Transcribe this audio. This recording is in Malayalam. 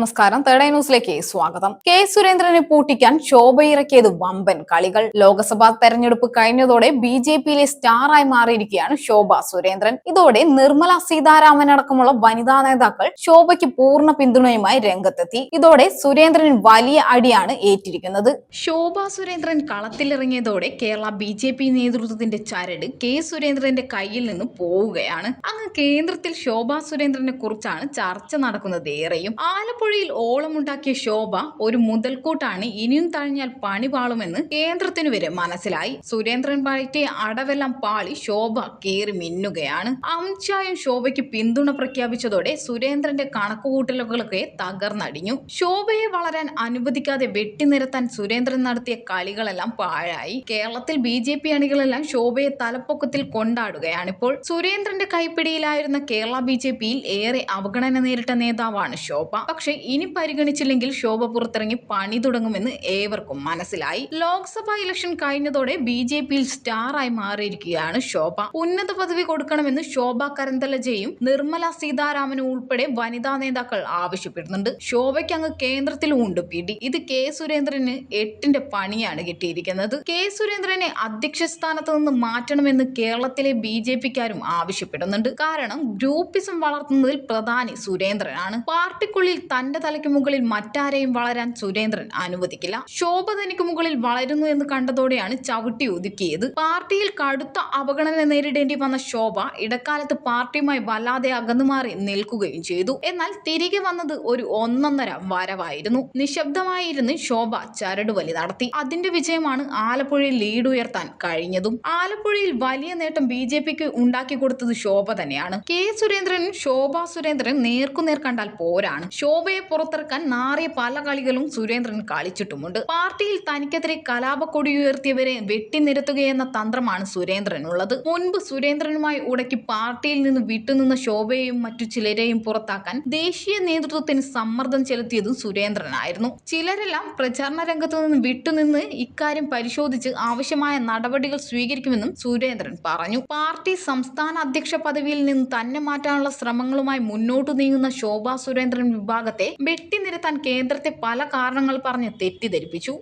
നമസ്കാരം. തേർഡ് ന്യൂസിലേക്ക് സ്വാഗതം. കെ. സുരേന്ദ്രനെ പൂട്ടിക്കാൻ ശോഭയിറക്കിയത് വമ്പൻ കളികൾ. ലോക്സഭാ തെരഞ്ഞെടുപ്പ് കഴിഞ്ഞതോടെ ബി ജെ പിയിലെ സ്റ്റാറായി മാറിയിരിക്കുകയാണ് ശോഭ സുരേന്ദ്രൻ. ഇതോടെ നിർമ്മല സീതാരാമൻ അടക്കമുള്ള വനിതാ നേതാക്കൾ ശോഭയ്ക്ക് പൂർണ പിന്തുണയുമായി രംഗത്തെത്തി. ഇതോടെ സുരേന്ദ്രൻ വലിയ അടിയാണ് ഏറ്റിരിക്കുന്നത്. ശോഭ സുരേന്ദ്രൻ കളത്തിലിറങ്ങിയതോടെ കേരള ബി ജെ പി നേതൃത്വത്തിന്റെ ചരട് കെ. സുരേന്ദ്രന്റെ കയ്യിൽ നിന്ന് പോവുകയാണ്. അങ്ങ് കേന്ദ്രത്തിൽ ശോഭ സുരേന്ദ്രനെ കുറിച്ചാണ് ചർച്ച നടക്കുന്നത് ഏറെയും. ആലപ്പുഴയിൽ ഓളമുണ്ടാക്കിയ ശോഭ ഒരു മുതൽക്കൂട്ടാണ് ഇനിയും തഴഞ്ഞാൽ പണി പാളുമെന്ന് കേന്ദ്രത്തിനു വരെ മനസ്സിലായി. സുരേന്ദ്രൻ പാളിറ്റെ അടവെല്ലാം പാളി ശോഭ കേറി മിന്നുകയാണ്. അംശായും ശോഭയ്ക്ക് പിന്തുണ പ്രഖ്യാപിച്ചതോടെ സുരേന്ദ്രന്റെ കണക്കുകൂട്ടലുകളൊക്കെ തകർന്നടിഞ്ഞു. ശോഭയെ വളരാൻ അനുവദിക്കാതെ വെട്ടിനിരത്താൻ സുരേന്ദ്രൻ നടത്തിയ കളികളെല്ലാം പാഴായി. കേരളത്തിൽ ബി ജെ പി അണികളെല്ലാം ശോഭയെ തലപ്പൊക്കത്തിൽ കൊണ്ടാടുകയാണിപ്പോൾ. സുരേന്ദ്രന്റെ കൈപ്പിടിയിലായിരുന്ന കേരള ബി ജെ പിയിൽ ഏറെ അവഗണന നേരിട്ട നേതാവാണ് ശോഭ. പക്ഷേ ഇനി പരിഗണിച്ചില്ലെങ്കിൽ ശോഭ പുറത്തിറങ്ങി പണി തുടങ്ങുമെന്ന് ഏവർക്കും മനസ്സിലായി. ലോക്സഭാ ഇലക്ഷൻ കഴിഞ്ഞതോടെ ബി ജെ പിയിൽ സ്റ്റാറായി മാറിയിരിക്കുകയാണ് ശോഭ. ഉന്നത പദവി കൊടുക്കണമെന്ന് ശോഭ കരന്തലജയും നിർമ്മല സീതാരാമനും ഉൾപ്പെടെ വനിതാ നേതാക്കൾ ആവശ്യപ്പെടുന്നുണ്ട്. ശോഭയ്ക്ക് അങ്ങ് കേന്ദ്രത്തിലും ഉണ്ട് പിടി. ഇത് കെ സുരേന്ദ്രന് എട്ടിന്റെ പണിയാണ് കിട്ടിയിരിക്കുന്നത്. കെ സുരേന്ദ്രനെ അധ്യക്ഷ സ്ഥാനത്ത് നിന്ന് മാറ്റണമെന്ന് കേരളത്തിലെ ബി ജെ പിക്കാരും ആവശ്യപ്പെടുന്നുണ്ട്. കാരണം ഗ്രൂപ്പിസം വളർത്തുന്നതിൽ പ്രധാനി സുരേന്ദ്രനാണ്. പാർട്ടിക്കുള്ളിൽ തന്റെ തലയ്ക്ക് മുകളിൽ മറ്റാരെയും വളരാൻ സുരേന്ദ്രൻ അനുവദിക്കില്ല. ശോഭ തനിക്ക് മുകളിൽ വളരുന്നു എന്ന് കണ്ടതോടെയാണ് ചവിട്ടി ഒതുക്കിയത്. പാർട്ടിയിൽ കടുത്ത അവഗണന നേരിടേണ്ടി വന്ന ശോഭ ഇടക്കാലത്ത് പാർട്ടിയുമായി വല്ലാതെ അകന്നുമാറി നിൽക്കുകയും ചെയ്തു. എന്നാൽ തിരികെ വന്നത് ഒരു ഒന്നൊന്നര വരവായിരുന്നു. നിശബ്ദമായിരുന്ന് ശോഭ ചരടുവലി നടത്തി. അതിന്റെ വിജയമാണ് ആലപ്പുഴയിൽ ലീഡ് ഉയർത്താൻ കഴിഞ്ഞതും. ആലപ്പുഴയിൽ വലിയ നേട്ടം ബി ജെ പിക്ക് ഉണ്ടാക്കി കൊടുത്തത് ശോഭ തന്നെയാണ്. കെ സുരേന്ദ്രനും ശോഭ സുരേന്ദ്രനും നേർക്കുനേർ കണ്ടാൽ പോരാണ്. ശോഭയെ പുറത്തിറക്കാൻ നാറിയ പല കളികളും സുരേന്ദ്രൻ കളിച്ചിട്ടുമുണ്ട്. പാർട്ടിയിൽ തനിക്കെതിരെ കലാപക്കൊടി ഉയർത്തിയവരെ വെട്ടിനിരത്തുകയെന്ന തന്ത്രമാണ് സുരേന്ദ്രനുള്ളത്. മുൻപ് സുരേന്ദ്രനുമായി ഉടക്കി പാർട്ടിയിൽ നിന്ന് വിട്ടുനിന്ന ശോഭയെയും മറ്റു ചിലരെയും പുറത്താക്കാൻ ദേശീയ നേതൃത്വത്തിന് സമ്മർദ്ദം ചെലുത്തിയതും സുരേന്ദ്രനായിരുന്നു. ചിലരെല്ലാം പ്രചാരണ രംഗത്തു നിന്ന് വിട്ടുനിന്ന് ഇക്കാര്യം പരിശോധിച്ച് ആവശ്യമായ നടപടികൾ സ്വീകരിക്കുമെന്നും സുരേന്ദ്രൻ പറഞ്ഞു. പാർട്ടി സംസ്ഥാന അധ്യക്ഷ പദവിയിൽ നിന്ന് തന്നെ മാറ്റാനുള്ള ശ്രമങ്ങളുമായി മുന്നോട്ടു നീങ്ങുന്ന ശോഭാ സുരേന്ദ്രൻ വിഭാഗത്തെ വെട്ടിനിരത്താൻ കേന്ദ്രത്തെ പല കാരണങ്ങൾ പറഞ്ഞ് തെറ്റിദ്ധരിപ്പിച്ചു.